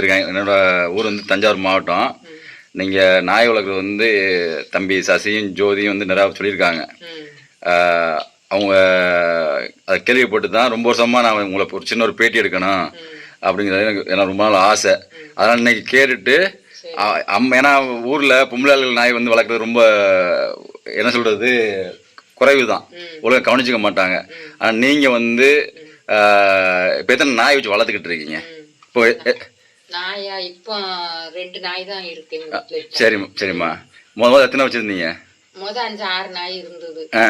இருக்கேன் என்னோட ஊர் வந்து தஞ்சாவூர் மாவட்டம். நீங்கள் நாய் வளர்க்குறது வந்து தம்பி சசியும் ஜோதியும் வந்து நிறையா சொல்லியிருக்காங்க. அவங்க அதை கேள்விப்பட்டு தான் ரொம்ப வருஷமாக நான் உங்களை ஒரு சின்ன ஒரு பேட்டி எடுக்கணும் அப்படிங்கிறது எனக்கு எனக்கு ரொம்ப நாள் ஆசை. அதனால் இன்னைக்கு கேட்டுட்டு அம் ஏன்னா ஊரில் பொம்பளைகள் நாய் வந்து வளர்க்குறது ரொம்ப என்ன சொல்கிறது குறைவு தான் ஒழுங்கா கவனிச்சிக்க மாட்டாங்க. ஆனால் நீங்கள் வந்து இப்போ எத்தனை நாய் வச்சு வளர்த்துக்கிட்டு இருக்கீங்க? இப்போ நாயா இப்போ ரெண்டு நாய் தான் இருக்கு எங்க இப்போ. சரிம்மா சரிம்மா. முதல்ல எத்தனை வச்சுருந்தீங்க? முத அஞ்சு ஆறு நாய் இருந்தது. ஆ.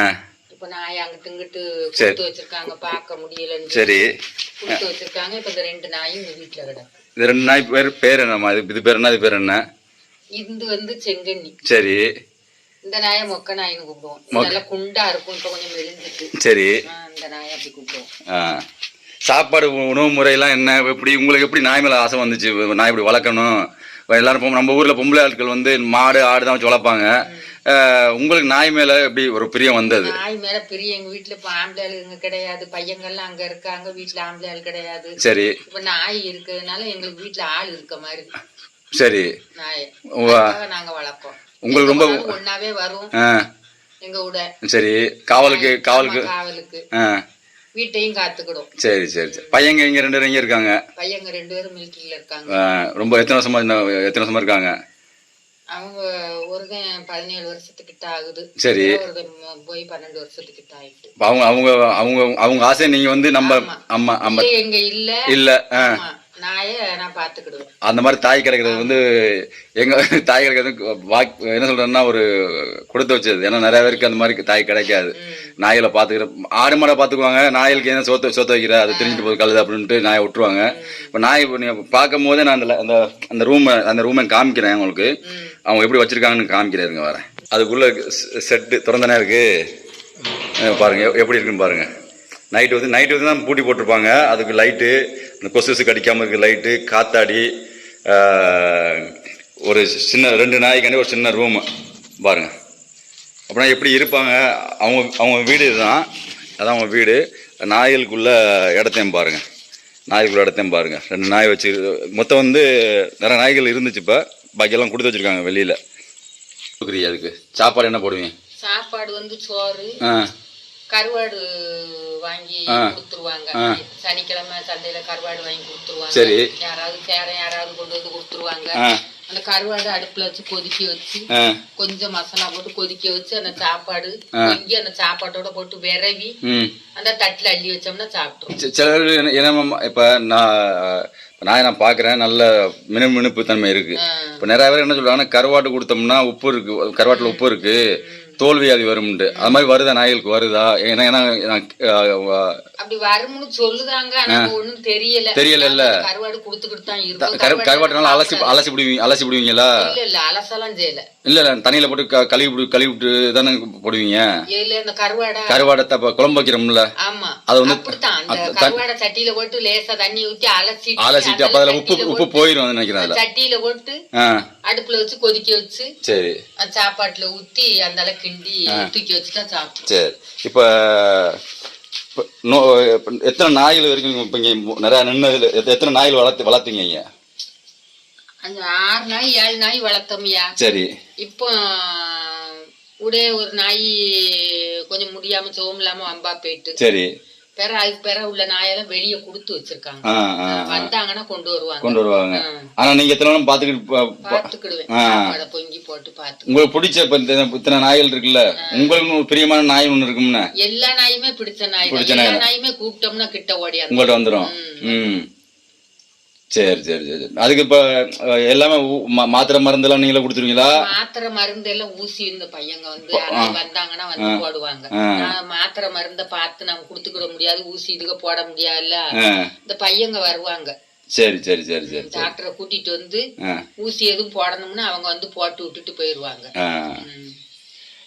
இப்ப நாய் அங்கிட்டு இங்கிட்டு. கொடுத்து வச்சிருக்காங்க பார்க்க முடியலன்னு சரி. கொடுத்து வச்சிருக்காங்க. இப்ப இந்த ரெண்டு நாயும் இந்த வீட்டுல கிடக்கு. இது ரெண்டு நாய் பேர் பேர் என்னம்மா? இது இது பேர் என்ன இது பேர் என்ன? இது வந்து செங்கண்ணி சரி. இந்த நாயை மொக்க நாயின்னு கூப்பிடுவோம். இது நல்லா குண்டா இருக்கும் இப்ப கொஞ்சம் மெலிஞ்சிட்டு. சரி. ஆ, இந்த நாயை அப்படி கூப்பிடுவோம். ஆ. சாப்பாடு உணவு முறையெல்லாம் என்ன? எப்படி உங்களுக்கு எப்படி நாய் மேலே ஆசை வந்துச்சு? நாய் இப்படி வளர்க்கணும். எல்லாரும் நம்ம ஊரில் பொம்பளை ஆட்கள் வந்து மாடு ஆடு தான் வச்சு வளர்ப்பாங்க. உங்களுக்கு நாய் மேலே எப்படி ஒரு பிரியம் வந்தது? நாய் மேல பெரிய எங்க வீட்டுல இப்ப ஆம்பளை ஆளுங்க கிடையாது. பையங்கள்லாம் அங்க இருக்காங்க. வீட்டுல ஆம்பளை ஆள் கிடையாது. சரி. இப்ப நாய் இருக்கிறதுனால எங்களுக்கு வீட்டுல ஆள் இருக்க மாதிரி. சரி. நாயை. வா. அதுக்காக நாங்க வளர்ப்போம். உங்களுக்கு ரொம்ப ஒண்ணாவே வரும். ஆ. எங்க கூட சரி. காவலுக்கு காவலுக்கு. காவலுக்கு. வீட்டையும் காத்துக்கிடும். சரி சரி சரி. பையங்க இங்கே ரெண்டு பேரும் இங்கே இருக்காங்க? பையங்க ரெண்டு பேரும் மிலிட்டரியில இருக்காங்க. ரொம்ப எத்தனை வருஷமா எத்தனை வருஷமா இருக்காங்க? அவங்க ஒருத்தன் பதினேழு வருஷத்துக்கிட்ட ஆகுது. சரி. போய் பன்னெண்டு வருஷத்துக்கிட்ட ஆயிட்டு. அவங்க அவங்க அவங்க அவங்க ஆசை நீங்க வந்து நம்ம அம்மா அம்மா இல்ல, எங்க இல்ல. இல்ல அந்த மாதிரி தாய் கிடைக்கிறது வந்து எங்க தாய் கிடைக்கிறது வாக் என்ன சொல்றேன்னா ஒரு கொடுத்து வச்சது. ஏன்னா நிறைய பேருக்கு அந்த மாதிரி தாய் கிடைக்காது. நாய்களை பாத்துக்கிற ஆடு மாடை பாத்துக்குவாங்க நாய்களுக்கு என்ன சோத்து சோத்து வைக்கிற அது தெரிஞ்சுட்டு போகுது கழுது அப்படின்ட்டு நாயை விட்டுருவாங்க. இப்போ நாய் இப்போ நீங்க பார்க்கும் போதே நான் அந்த அந்த அந்த ரூம் அந்த ரூமை காமிக்கிறேன் உங்களுக்கு. அவங்க எப்படி வச்சிருக்காங்கன்னு காமிக்கிறேருங்க வரேன். அதுக்குள்ள செட்டு திறந்தனே இருக்கு. பாருங்க எப்படி இருக்குன்னு பாருங்க. நைட்டு வந்து நைட்டு வந்து தான் பூட்டி போட்டிருப்பாங்க. அதுக்கு லைட்டு இந்த கொசுசு கடிக்காமல் இருக்க லைட்டு காத்தாடி ஒரு சின்ன ரெண்டு நாய்க்காண்டி ஒரு சின்ன ரூம் பாருங்க. அப்படின்னா எப்படி இருப்பாங்க? அவங்க அவங்க வீடு இதுதான். அதான் அவங்க வீடு. நாய்களுக்குள்ள இடத்தையும் பாருங்க. நாய்க்குள்ள இடத்தையும் பாருங்க. ரெண்டு நாய் வச்சு மொத்தம் வந்து நிறைய நாய்கள் இருந்துச்சு இப்போ. பாக்கியெல்லாம் கொடுத்து வச்சிருக்காங்க வெளியில. கொடுக்குறீங்க அதுக்கு? சாப்பாடு என்ன போடுவீங்க? சாப்பாடு வந்து சோறு. ஆ. கருவாடு வாங்கி. கொடுத்துருவாங்க. சனிக்கிழமை சந்தையில கருவாடு வாங்கி கொடுத்துருவாங்க. சரி. யாராவது சேரம் யாராவது கொண்டு வந்து கொடுத்துருவாங்க. அந்த கருவாடு அடுப்புல வச்சு கொதிக்க வச்சு கொஞ்சம் மசாலா போட்டு கொதிக்க வச்சு அந்த சாப்பாடு பொங்கி அந்த சாப்பாட்டோட போட்டு விரவி அந்த தட்டுல அள்ளி வச்சோம்னா சாப்பிட்டுரும். சிலர் என்ன- இப்போ நான் நாயை நான் பார்க்குறேன் நல்ல மினு மினுப்பு தன்மை இருக்கு. ஆ. இப்போ நிறைய பேர் என்ன சொல்றாங்கன்னா கருவாட்டு கொடுத்தோம்னா உப்பு இருக்கு கருவாட்டில் உப்பு இருக்கு. தோல் வியாதி வரும்ண்டு. அது மாதிரி வருதா? நாய்களுக்கு வருதா? ஏன்னா ஏன்னா அப்படி வரும்னு சொல்லுதாங்க ஒண்ணும் தெரியல. நாங்க கருவாடு கொடுத்துக்கிட்டு தான் கருவாட்டினால அலசி அலசி விடுவீங்க அலசி இல்ல இல்ல அலசலாம் செய்யல. இல்ல இல்ல தண்ணியில போட்டு க- கழுவி விட்டு கழுவி விட்டு தானே போடுவீங்க? இல்ல இந்த கருவாடை. கருவாடத்தை குழம்பு வைக்கிறோம்ல. ஆமா. அது வந்து- அப்படித்தான். அந்த அது த- கருவாடை சட்டியில போட்டு லேசா தண்ணி ஊத்தி அலசிட்டு அலசிட்டு அப்போ அதில் உப்பு சட்டியில உப்பு போட்டு- போயிடும் நினைக்கிறேன் அதில். சட்டியில போட்டு ஆ. அடுப்புல வச்சு கொதிக்க வச்சு சரி. அந்த சாப்பாட்டுல ஊத்தி அந்த அளவு கிண்டி தூக்கி வச்சுட்டா சாப்பிட்டு சரி. இப்போ இப்போ நோ இப்ப எத்தனை நாய்கள் வரைக்கும் இப்போ இங்கே நிறையா நின்னதுல எத்த- எத்தனை நாய்கள் வளர்த்து வளர்த்தீங்க இங்க? அந்த ஆறு நாய் ஏழு நாய் வளர்த்தோம்யா சரி. இப்போ உடைய ஒரு நாய் கொஞ்சம் முடியாம சோம் இல்லாம வம்பா போயிட்டு. சரி. பிற அதுக்கு பிற உள்ள நாயெல்லாம் வெளியே கொடுத்து வச்சிருக்காங்க. வந்தாங்கன்னா கொண்டு வருவாங்க. கொண்டு வருவாங்க. ஆனா நீங்க எத்தனை நாளும் பார்த்துக்கிட்டு ப- ப- பாத்துக்கிடுவேன் பொங்கி போட்டு பாத்து உங்களுக்கு பிடிச்ச இத்தனை நாய்கள் இருக்குல்ல உங்களுக்கு பிரியமான நாய் ஒன்று இருக்கும்னு? எல்லா நாயுமே பிடிச்ச நாய் எல்லா நாயுமே கூப்பிட்டோம்னா கிட்ட ஓடியாந்து உங்கள்கிட்ட வந்துடும் சரி சரி சரி. அதுக்கு இப்போ எல்லாமே மாத்திரை மருந்தெல்லாம் நீங்களே கொடுத்துருவீங்களா? மாத்திரை மருந்து எல்லாம் ஊசி இந்த பையங்க வந்து வந்தாங்கன்னா வந்து போடுவாங்க. மாத்திரை மருந்த பார்த்து நம்ம கொடுத்துக்கிட முடியாது ஊசி இதுக போட முடியாதுல்ல. இந்த பையங்க வருவாங்க. சரி சரி சரி சரி டாக்டரை கூட்டிட்டு வந்து ஊசி எதுவும் போடணும்னா அவங்க வந்து போட்டு விட்டுட்டு போயிருவாங்க.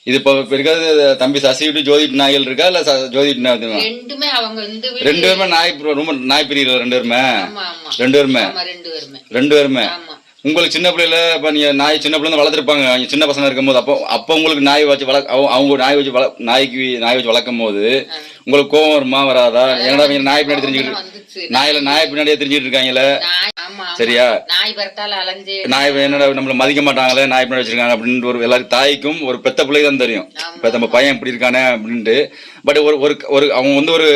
இது இப்போ இருக்கிறது தம்பி சசிவிட்டு ஜோதிட்டு நாய்கள் இருக்கா இல்லை ஜோதிட்டு நாய் ரெண்டுமே அவங்க ரெண்டு பேருமே நாய் ரொம்ப நாய் பிரியல ரெண்டு பேருமே? ரெண்டு பேருமே? ரெண்டு பேருமே. உங்களுக்கு சின்ன பிள்ளையில இப்ப நீங்க நாய் சின்ன பிள்ளை வளர்த்துருப்பாங்க. நீங்க சின்ன பசங்க இருக்கும்போது அப்போ அப்போ உங்களுக்கு நாய் வச்சு வளர்க்க அவங்க- அவங்க நாய் வச்சு வள நாய்க்கு நாய் வச்சு வளர்க்கும் போது உங்களுக்கு கோவம் வருமா வராதா? ஏன்னா இவங்க நாய் பின்னாடி தெரிஞ்சுக்கிட்டு நாயில நாய் பின்னாடியே தெரிஞ்சுட்டு இருக்காங்கல்ல. சரியா? நாய் வரத்தால அலைஞ்சு. நாய் என்னடா நம்மள மதிக்க மாட்டாங்களே நாய் பின்னாடி வச்சிருக்காங்க அப்படின்ட்டு ஒரு எல்லாரும் தாய்க்கும் ஒரு பெத்த பிள்ளை தான் தெரியும். இப்ப நம்ம பையன் இப்படி இருக்கானே அப்படின்ட்டு. பட் ஒரு ஒரு ஒரு அவங்க வந்து ஒரு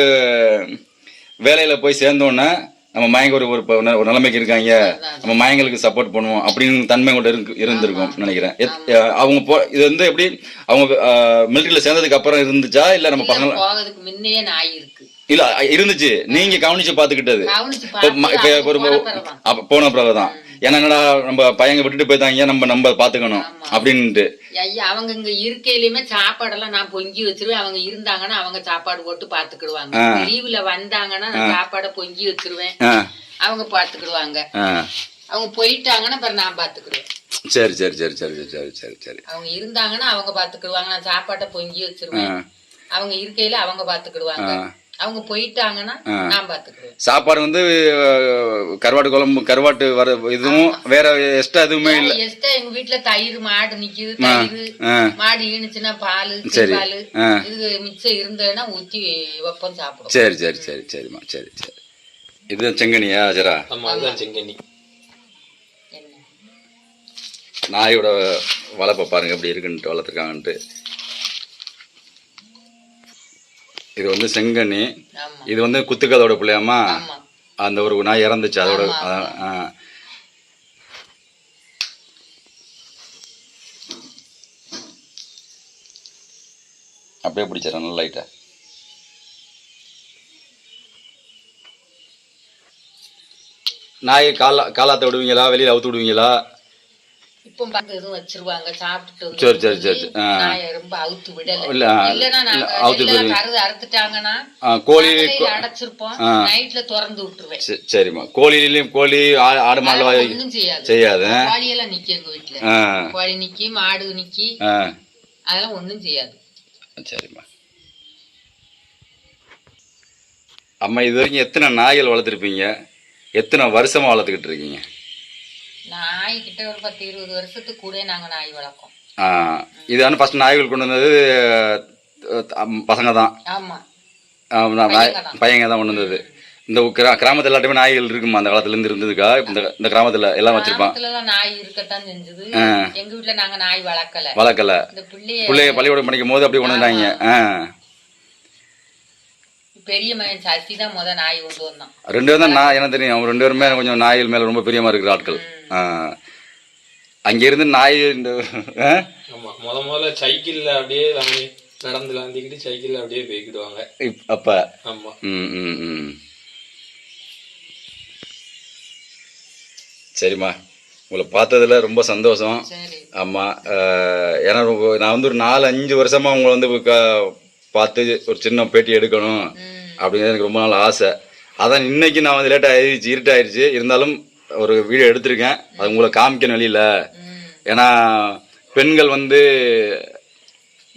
வேலையில போய் சேர்ந்தோன்னே நம்ம மயங்க ஒரு ஒரு நிலைமைக்கு இருக்காங்க. நம்ம மயங்களுக்கு சப்போர்ட் பண்ணுவோம் அப்படின்னு தன்மை கூட இருக்கு இருந்திருக்கும் நினைக்கிறேன். அவங்க போ இது வந்து எப்படி அவங்க மிலிட்டரியில சேர்ந்ததுக்கு அப்புறம் இருந்துச்சா? இல்ல நம்ம பசங்க முன்னையே நாய் இருக்கு. இல்ல இருந்துச்சு. நீங்க கவனிச்சு பாத்துக்கிட்டது போன பிறகுதான். ஏன்னா என்னடா நம்ம பையங்க விட்டுட்டு போயிட்டாங்க நம்ம நம்ம பாத்துக்கணும் அப்படின்ட்டு. ஐயா அவங்க இங்க இருக்கையிலுமே சாப்பாடெல்லாம் நான் பொங்கி வச்சிருவேன். அவங்க இருந்தாங்கன்னா அவங்க சாப்பாடு போட்டு பாத்துக்கிடுவாங்க லீவுல வந்தாங்கன்னா நான் சாப்பாடை பொங்கி வச்சிருவேன். அவங்க பாத்துக்கிடுவாங்க அவங்க போயிட்டாங்கன்னா பிறகு நான் பாத்துக்கிடுவேன் சரி சரி சரி சரி சரி சரி சரி அவங்க இருந்தாங்கன்னா அவங்க பாத்துக்கிடுவாங்க நான் சாப்பாட்டை பொங்கி வச்சிருவேன். அவங்க இருக்கையில அவங்க பாத்துக்கிடுவாங்க அவங்க போயிட்டாங்கன்னா நான் பாத்துக்கிடுவேன் சாப்பாடு வந்து கருவாட்டு குழம்பு கருவாட்டு வர இதுவும் வேற எக்ஸ்ட்ரா எதுவுமே இல்ல. எஸ்டா எங்க வீட்டுல தயிர் மாடு நிக்குது தயிர். மாடு ஈனுச்சுன்னா பால் சரி. பால். இது மிச்சம் இருந்ததுன்னா ஊத்தி வைப்போம் சாப்பிடுவோம். சரி சரி சரி சரிம்மா சரி சரி. இதுதான் செங்கனியா ஜரா ஆமா அதுதான் என்ன? நாயோட வளர்ப்பை பாருங்க எப்படி இருக்குன்ட்டு வளர்த்துருக்காங்கன்ட்டு. இது வந்து செங்கனி. ஆமா. இது வந்து குத்துக்கதோட பிள்ளையாமா அந்த ஒரு நாய் இறந்துச்சு. அதோட. அப்படியே பிடிச்சிடறேன் நல்லா லைட்டா நாய் காலா காலாத்த விடுவீங்களா? வெளியில அவுத்து விடுவீங்களா? இப்போ எதுவும் வச்சிருவாங்க சாப்பிட்டுட்டு வந்து சரி, சரி, சரி, ரொம்ப அவுத்து விடல. இல்ல, அவுத்து. கருது அறுத்துட்டாங்கன்னா கோழி அடைச்சிருப்போம். நைட்ல திறந்து விட்டுருவேன். சரி, சரிம்மா. கோழிலையும் கோழி ஆடு மாடு ஒண்ணும் செய்யாது. செய்யாது. நிக்கி எங்க வீட்டுல கோழி நிக்கி மாடு நிக்கி. அதெல்லாம் ஒண்ணும் செய்யாது. சரிம்மா. அம்மா இது வரைக்கும் எத்தனை நாய்கள் வளர்த்துருப்பீங்க? எத்தனை வருஷமா வளர்த்துக்கிட்டு இருக்கீங்க? நாய் கிட்ட ஒரு பத்து இருபது வருஷத்துக்கு கூட நாங்க நாய் வளர்க்கோம். இது ஃபர்ஸ்ட் நாய்கள் கொண்டு வந்தது பசங்க தான் பையங்க தான். கொண்டு வந்தது. இந்த கிரா கிராமத்தில் எல்லாத்தையுமே நாய்கள் இருக்குமா? அந்த காலத்துல இருந்து இருந்ததுக்கா? இந்த இந்த கிராமத்தில் எல்லாம் வச்சிருப்பான். நாய் இருக்கத்தான் செஞ்சது. எங்க வீட்டுல நாங்க நாய் வளர்க்கல. வளர்க்கல. பிள்ளைய பள்ளிக்கூடம் படிக்கும் போது அப்படி கொண்டு வந்தாங்க. பெரிய மகன் சசி தான் முத நாய் கொண்டு வந்தான் ரெண்டு பேரும் தான் நான் எனக்கு தெரியும். அவங்க ரெண்டு பேருமே கொஞ்சம் நாய்கள் மேல ரொம்ப பிரியமா இருக்கிற ஆட்கள். ஆ. அங்க இருந்து நாய் இந்த முத முதல்ல சைக்கிள்ல அப்படியே நடந்து லாந்திக்கிட்டு சைக்கிள்ல அப்படியே போய்க்கிடுவாங்க. அப்ப. ஆமா. ம் ம் ம். சரிம்மா. உங்களை பார்த்ததுல ரொம்ப சந்தோஷம். சரி. ஆமாம் ஏன்னா நான் வந்து ஒரு நாலு அஞ்சு வருஷமா உங்களை வந்து பார்த்து ஒரு சின்ன பேட்டி எடுக்கணும். அப்படிங்கிறது எனக்கு ரொம்ப நாள் ஆசை. அதான் இன்னைக்கு நான் வந்து லேட் ஆயிடுச்சு இருட்டாயிருச்சு இருந்தாலும் ஒரு வீடியோ எடுத்திருக்கேன். அது உங்களை காமிக்கணும் வெளியில. ஏன்னா பெண்கள் வந்து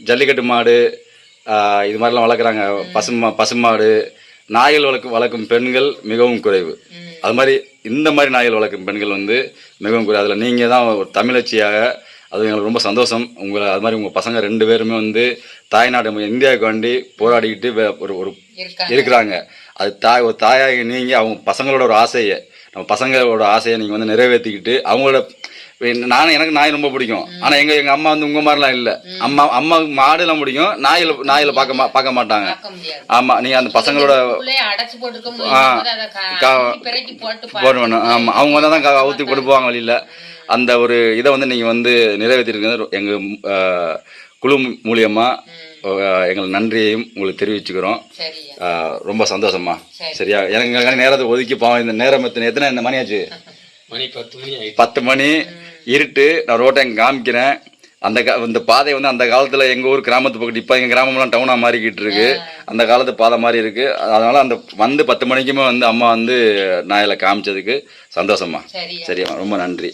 ஜல்லிக்கட்டு மாடு இது மாதிரிலாம் வளர்க்குறாங்க. பசுமா பசுமாடு நாய்கள் வளர்க்கும் வளர்க்கும் பெண்கள் மிகவும் குறைவு. அது மாதிரி இந்த மாதிரி நாய்கள் வளர்க்கும் பெண்கள் வந்து மிகவும் குறைவு. அதில் நீங்கள் தான் ஒரு தமிழச்சியாக அது எங்களுக்கு ரொம்ப சந்தோஷம். உங்களை அது மாதிரி உங்கள் பசங்க ரெண்டு பேருமே வந்து தாய்நாடு இந்தியாவுக்கு வேண்டி போராடிக்கிட்டு ஒரு ஒரு இருக்கிறாங்க. அது தாய் ஒரு தாயாக நீங்கள் அவங்க பசங்களோட ஒரு ஆசையை நம்ம பசங்களோட ஆசையை நீங்கள் வந்து நிறைவேற்றிக்கிட்டு அவங்களோட நானும் எனக்கு நாய் ரொம்ப பிடிக்கும். ஆனா எங்க எங்க அம்மா வந்து உங்க மாதிரிலாம் இல்ல. அம்மா அம்மா மாடுலாம் பிடிக்கும் நாயில நாயில பார்க்க பார்க்க மாட்டாங்க. ஆமா நீங்க அந்த பசங்களோட போட்டு போடணும் ஆமா அவங்க வந்து தான் ஊத்தி கொடுப்பாங்க வழியில. அந்த ஒரு இதை வந்து நீங்க வந்து நிறைவேற்றிருக்கிறது எங்க குழு மூலியமா எங்கள் நன்றியையும் உங்களுக்கு தெரிவிச்சுக்கிறோம். ரொம்ப சந்தோஷமா சரி. சரியா? எனக்கு நேரத்தை ஒதுக்கி பாவம் இந்த நேரம் எத்தனை எத்தனை இந்த மணி ஆச்சு மணி பத்து மணி பத்து மணி இருட்டு. நான் ரோட்டை இங்க காமிக்கிறேன். அந்த கா- இந்த பாதை வந்து அந்த காலத்துல எங்க ஊர் கிராமத்து பக்கத்து இப்ப எங்க கிராமம்லாம் டவுனா மாறிக்கிட்டு இருக்கு. அந்த காலத்து பாதை மாதிரி இருக்கு. அதனால அந்த வந்து பத்து மணிக்குமே வந்து அம்மா வந்து நாயில காமிச்சதுக்கு சந்தோஷமா சரியா. ரொம்ப நன்றி.